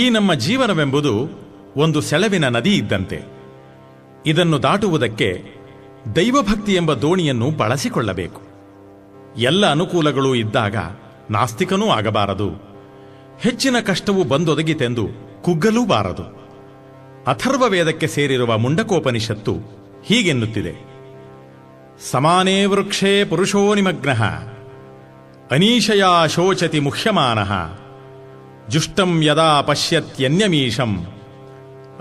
ಈ ನಮ್ಮ ಜೀವನವೆಂಬುದು ಒಂದು ಸೆಳವಿನ ನದಿ ಇದ್ದಂತೆ ಇದನ್ನು ದಾಟುವುದಕ್ಕೆ ದೈವಭಕ್ತಿ ಎಂಬ ದೋಣಿಯನ್ನು ಬಳಸಿಕೊಳ್ಳಬೇಕು ಎಲ್ಲ ಅನುಕೂಲಗಳು ಇದ್ದಾಗ ನಾಸ್ತಿಕನೂ ಆಗಬಾರದು ಹೆಚ್ಚಿನ ಕಷ್ಟವು ಬಂದೊದಗಿತೆಂದು ಕುಗ್ಗಲೂ ಬಾರದು ಅಥರ್ವ ವೇದಕ್ಕೆ ಸೇರಿರುವ ಮುಂಡಕೋಪನಿಷತ್ತು ಹೀಗೆನ್ನುತ್ತಿದೆ ಸಮಾನೇ ವೃಕ್ಷೇ ಪುರುಷೋ ನಿಮಗ್ನಃ ಅನೀಶಯಾ ಶೋಚತಿ ಮುಖ್ಯಮಾನಃ ಜುಷ್ಟಂ ಯದಾ ಪಶ್ಯತ್ಯನ್ಯಮೀಶಂ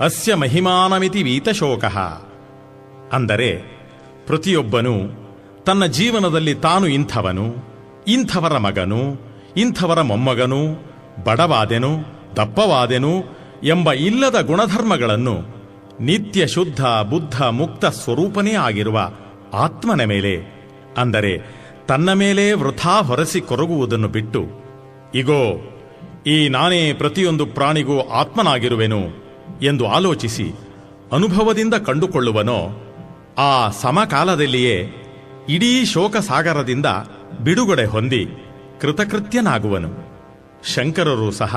ಅಸ್ಯ ಮಹಿಮಾನಮಿತಿ ವೀತಶೋಕ ಅಂದರೆ ಪ್ರತಿಯೊಬ್ಬನು ತನ್ನ ಜೀವನದಲ್ಲಿ ತಾನು ಇಂಥವನು ಇಂಥವರ ಮಗನು ಇಂಥವರ ಮೊಮ್ಮಗನು ಬಡವಾದೆನು ದಪ್ಪವಾದೆನು ಎಂಬ ಇಲ್ಲದ ಗುಣಧರ್ಮಗಳನ್ನು ನಿತ್ಯ ಶುದ್ಧ ಬುದ್ಧ ಮುಕ್ತ ಸ್ವರೂಪನೇ ಆಗಿರುವ ಆತ್ಮನ ಮೇಲೆ ಅಂದರೆ ತನ್ನ ಮೇಲೆ ವೃಥಾ ಹೊರಸಿ ಕೊರಗುವುದನ್ನು ಬಿಟ್ಟು ಇಗೋ ಈ ನಾನೇ ಪ್ರತಿಯೊಂದು ಪ್ರಾಣಿಗೂ ಆತ್ಮನಾಗಿರುವೆನು ಎಂದು ಆಲೋಚಿಸಿ ಅನುಭವದಿಂದ ಕಂಡುಕೊಳ್ಳುವನೋ ಆ ಸಮಕಾಲದಲ್ಲಿಯೇ ಇಡೀ ಶೋಕಸಾಗರದಿಂದ ಬಿಡುಗಡೆ ಹೊಂದಿ ಕೃತಕೃತ್ಯನಾಗುವನು ಶಂಕರರು ಸಹ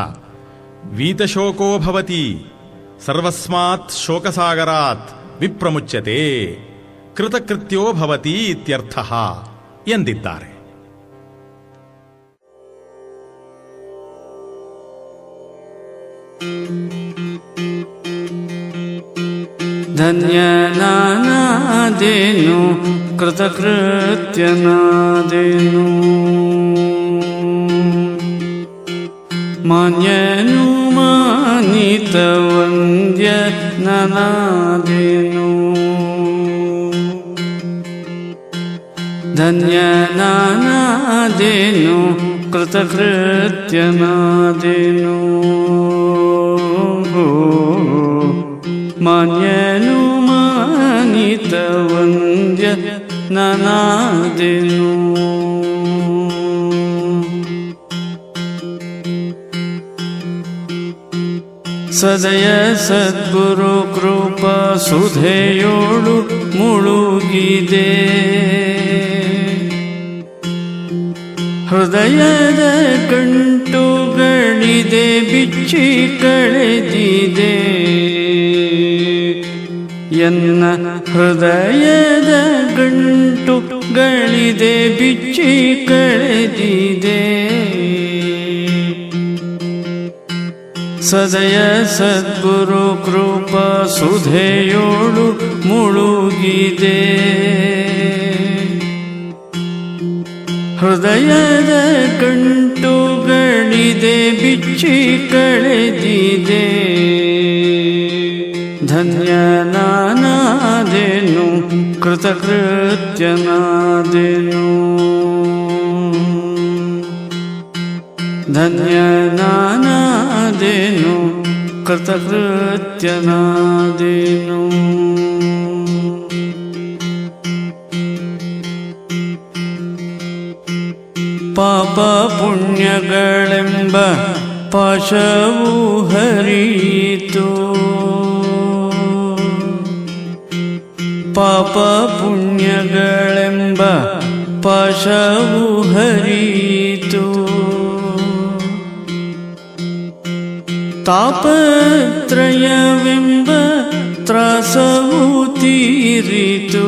ವೀತಶೋಕೋಭವತಿ ಸರ್ವಸ್ಮಾತ್ ಶೋಕಸಾಗರಾತ್ ವಿಪ್ರಮುಚ್ಯತೆ ಕೃತಕೃತ್ಯೋ ಭವತಿ ಇತ್ಯರ್ಥ ಎಂದಿದ್ದಾರೆ धन्यनादेनो कृतकृत्यनादेनु मान्यनु मानितवन्द्यजनादेनु ధన్యనానాదిను కృతకృత్యనాదిను మాన్యను మానిత వంద్య నానాదిను ಸದಯ ಸದ್ಗುರು ಕೃಪಾ ಸುಧೆಯೋಳು ಮುಳುಗಿದೆ ಹೃದಯದ ಕಂಟುಗಳಿದೆ ಬಿಚ್ಚಿ ಕಳೆದಿದೆ ಎನ್ನ ಹೃದಯದ ಗಂಟುಗಳಿದೆ ಬಿಚ್ಚಿ ಕಳೆದಿದೆ ಸದಯ ಸದ್ಗುರು ಕೃಪಾ ಸುಧೆಯೋಳು ಮುಳುಗಿದೆ ಹೃದಯದ ಕಂಟುಗಳಿದೆ ಬಿಚ್ಚಿ ಕಳೆದಿದೆ ಧನ್ಯ ನಾನಾದೇನು ಕೃತಕೃತ್ಯನಾದೇನು ಧನ್ಯ ನಾನಾದೇನು ಕೃತಕೃತ್ಯನಾದೇನು പാപ പുണ്യകളെമ്പ പശവു ഹരിത്തു പാപ പുണ്യകളെമ്പ പശവു ഹരിത്തു താപത്രയവിമ്പ ത്രാസവു തീരിത്തു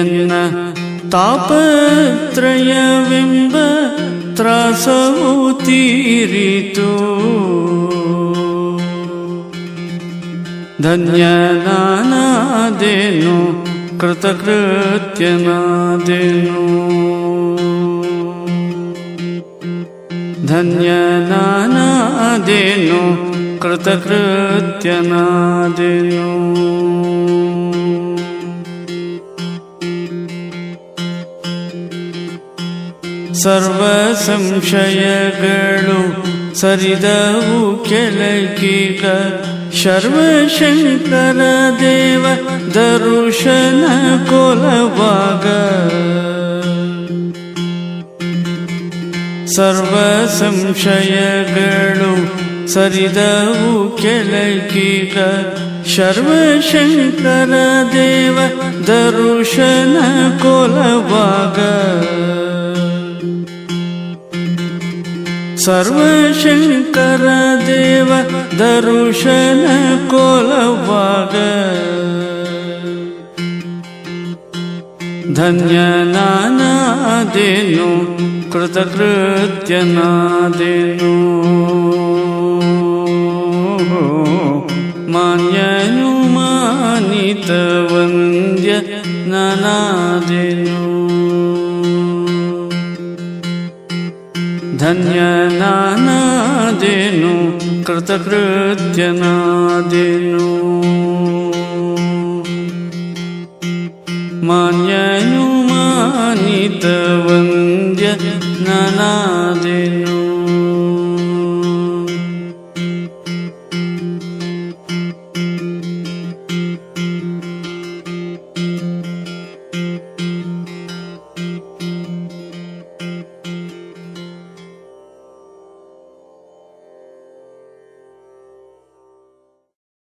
എന്ന ತಾಪತ್ರಯವೆಂಬ ತ್ರಾಸವು ತೀರಿತು ಧನ್ಯನಾನಾದೇನು ಕೃತಕೃತ್ಯನಾದೇನು ಧನ್ಯನಾನಾದೇನು ಕೃತಕೃತ್ಯನಾದೇನು सर्वसंशयगणु सरिदौ गणु सरिदु लैकीकर्ेव दरुशन कोलवाग सर्वा संशय गणु सरिद देव दरुशन कोलवाग സർവശങ്കര ദേവ ദർശന കൊലവാക ധന്യനാനാദേനു കൃതകൃത്യനാദേനു മാന്യനുമാനിതവന്ദ്യ നാനാദേ ധന്യനാനാദിനു കൃതകൃത്യനാദിനു മാന്യനു മാനിതവന്ദ്യ നാനാ